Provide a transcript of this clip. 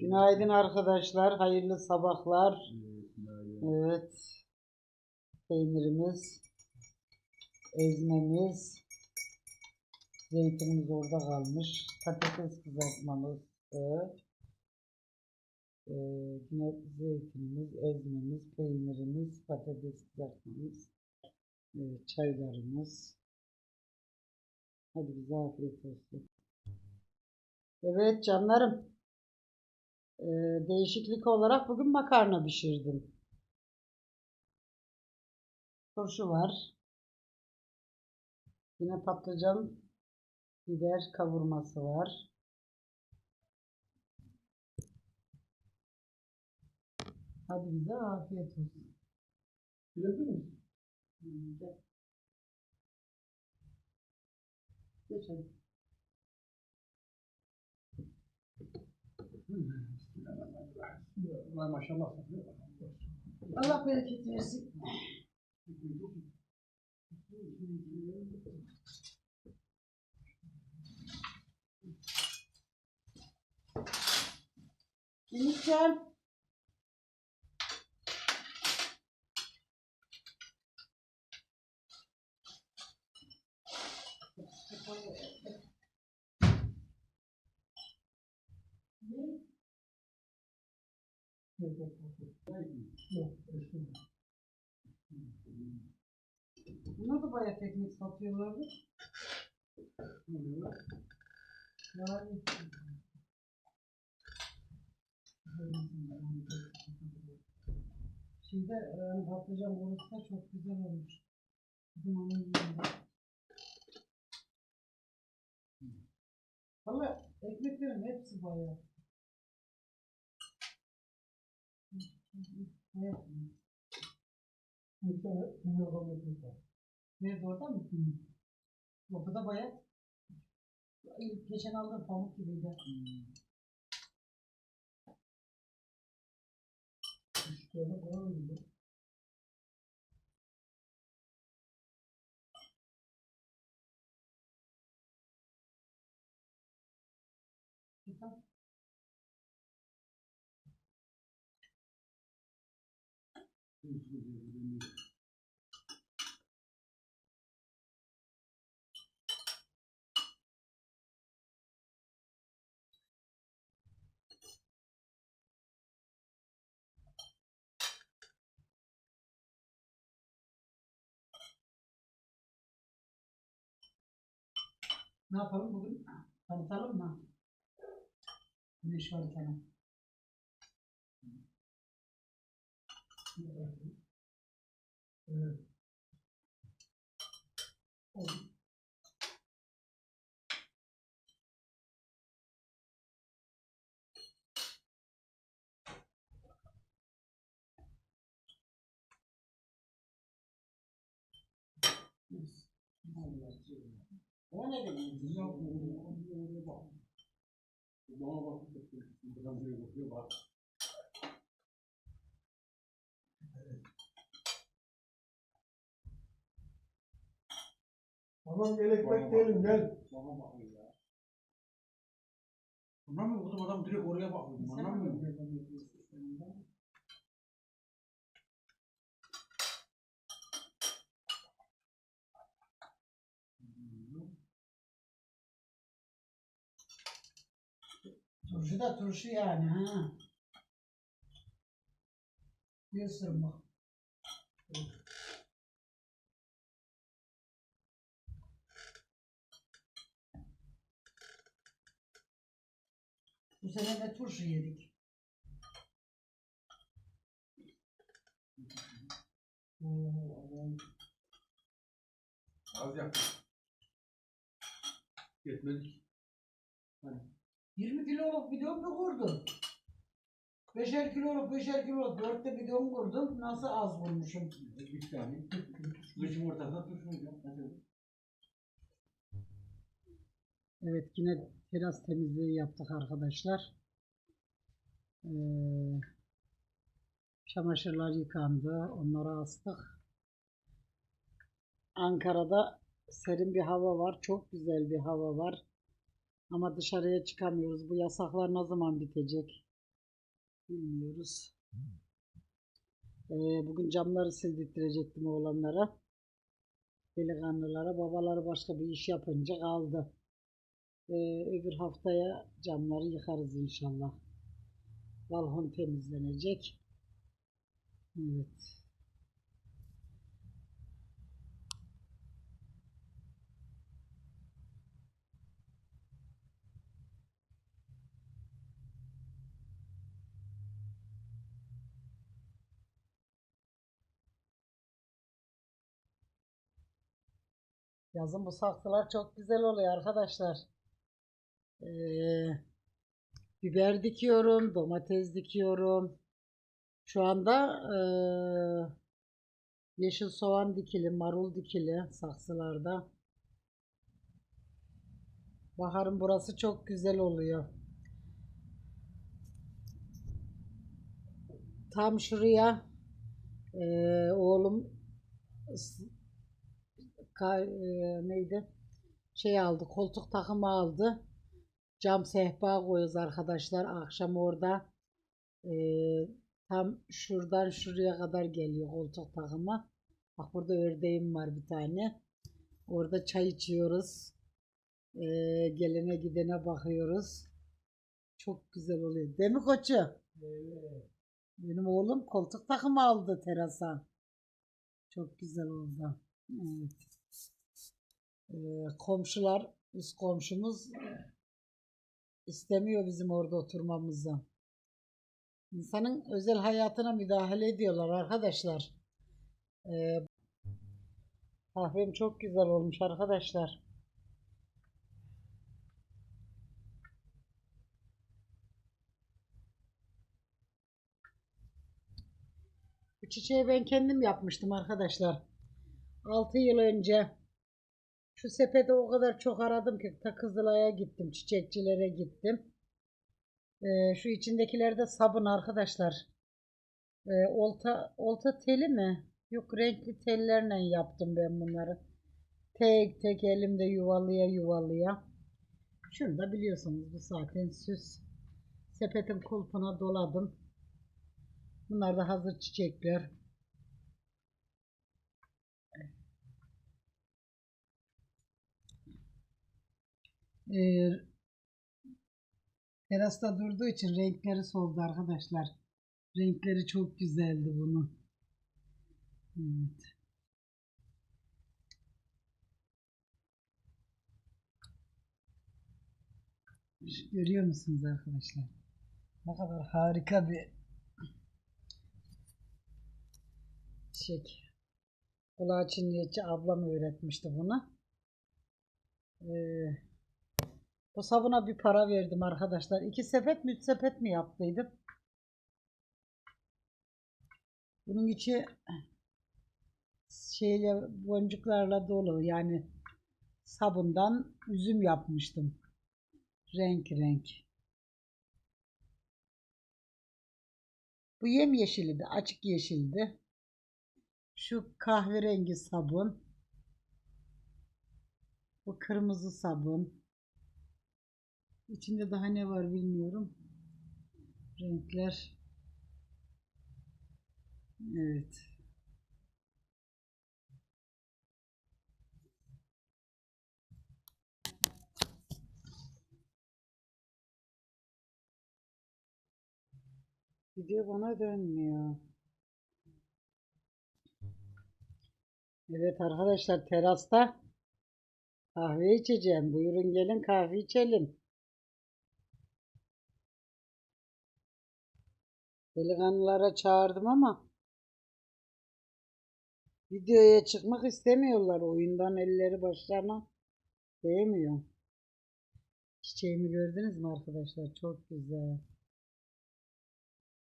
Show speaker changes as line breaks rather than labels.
Günaydın arkadaşlar. Hayırlı sabahlar. Evet. Peynirimiz, ezmemiz, zeytinimiz orada kalmış. Patates kızartmamız. Ee, yine zeytinimiz, ezmemiz, peynirimiz, patates kızartmamız, ee, çaylarımız. Hadi bize afiyet olsun. Evet canlarım. Değişiklik olarak bugün makarna pişirdim. Turşu var. Yine patlıcan, biber kavurması var. Hadi bize afiyet olsun. Hmm, gel. Geç hadi.
Maşallah.
Allah bereket versin. Ümitcan. Bunlar da bayağı teknik satıyorlardı. Yani. Şeyde e, patlıcan borusu da çok güzel olmuş. Bizim onun yanında. Valla ekmeklerin hepsi bayağı. Bayağı. Nerede orada mı? Yok bu da bayağı. Geçen aldığım pamuk gibiydi. Güzel. Ne yapalım bugün? Tanıtalım mı? Güneş varken. Evet. Oldu. Yes. O ne demek?
Tamam gel ekmek diyelim gel.
Anlamıyor musun? Adam direkt oraya bakıyor. Anlamıyor musun?
Turşu da turşu yani ha. Diyorsun bak. Bu sene de turşu yedik.
Az yap. Yetmedik.
20 kiloluk bidon mu kurdun? 5'er kiloluk, 5'er kiloluk, 4'te bidon kurdum. Nasıl az bulmuşum?
Bir tane. Kışın ortasına tutmayacağım.
Evet yine teras temizliği yaptık arkadaşlar. Ee, çamaşırlar yıkandı. Onları astık. Ankara'da serin bir hava var. Çok güzel bir hava var. Ama dışarıya çıkamıyoruz. Bu yasaklar ne zaman bitecek? Bilmiyoruz. Ee, bugün camları sildirttirecektim oğlanlara. Delikanlılara. Babaları başka bir iş yapınca kaldı. Ee, öbür haftaya camları yıkarız inşallah. Balkon temizlenecek. Evet. Yazın bu saksılar çok güzel oluyor arkadaşlar. Ee, biber dikiyorum, domates dikiyorum. Şu anda ee, yeşil soğan dikili, marul dikili saksılarda. Baharın burası çok güzel oluyor. Tam şuraya ee, oğlum ka- e, neydi? Şey aldı, koltuk takımı aldı. Cam sehpa koyuyoruz arkadaşlar. Akşam orada e, tam şuradan şuraya kadar geliyor koltuk takımı. Bak burada ördeğim var bir tane. Orada çay içiyoruz. E, gelene gidene bakıyoruz. Çok güzel oluyor. Değil mi koçu? Benim oğlum koltuk takımı aldı terasa. Çok güzel oldu. Evet. Ee, komşular, üst komşumuz istemiyor bizim orada oturmamızı. İnsanın özel hayatına müdahale ediyorlar arkadaşlar. Ee, kahvem çok güzel olmuş arkadaşlar. Bu çiçeği ben kendim yapmıştım arkadaşlar. 6 yıl önce şu sepeti o kadar çok aradım ki ta Kızılay'a gittim, çiçekçilere gittim. Ee, şu içindekiler de sabun arkadaşlar. Ee, olta, olta teli mi? Yok renkli tellerle yaptım ben bunları. Tek tek elimde yuvalıya yuvalıya. Şunu da biliyorsunuz bu zaten süs. Sepetin kulpuna doladım. Bunlar da hazır çiçekler. Ee, terasta durduğu için renkleri soldu arkadaşlar. Renkleri çok güzeldi bunun. Evet. Görüyor musunuz arkadaşlar? Ne kadar harika bir çiçek. Kulağı çinleyeci ablam öğretmişti bunu. Ee, bu sabuna bir para verdim arkadaşlar. İki sepet mi üç sepet mi yaptıydım. Bunun içi şeyle boncuklarla dolu yani sabundan üzüm yapmıştım. Renk renk. Bu yem yeşiliydi, açık yeşildi. Şu kahverengi sabun. Bu kırmızı sabun. İçinde daha ne var bilmiyorum. Renkler. Evet. Video bana dönmüyor. Evet arkadaşlar terasta kahve içeceğim. Buyurun gelin kahve içelim. Delikanlılara çağırdım ama videoya çıkmak istemiyorlar. Oyundan elleri başlarına değmiyor. Çiçeğimi gördünüz mü arkadaşlar? Çok güzel.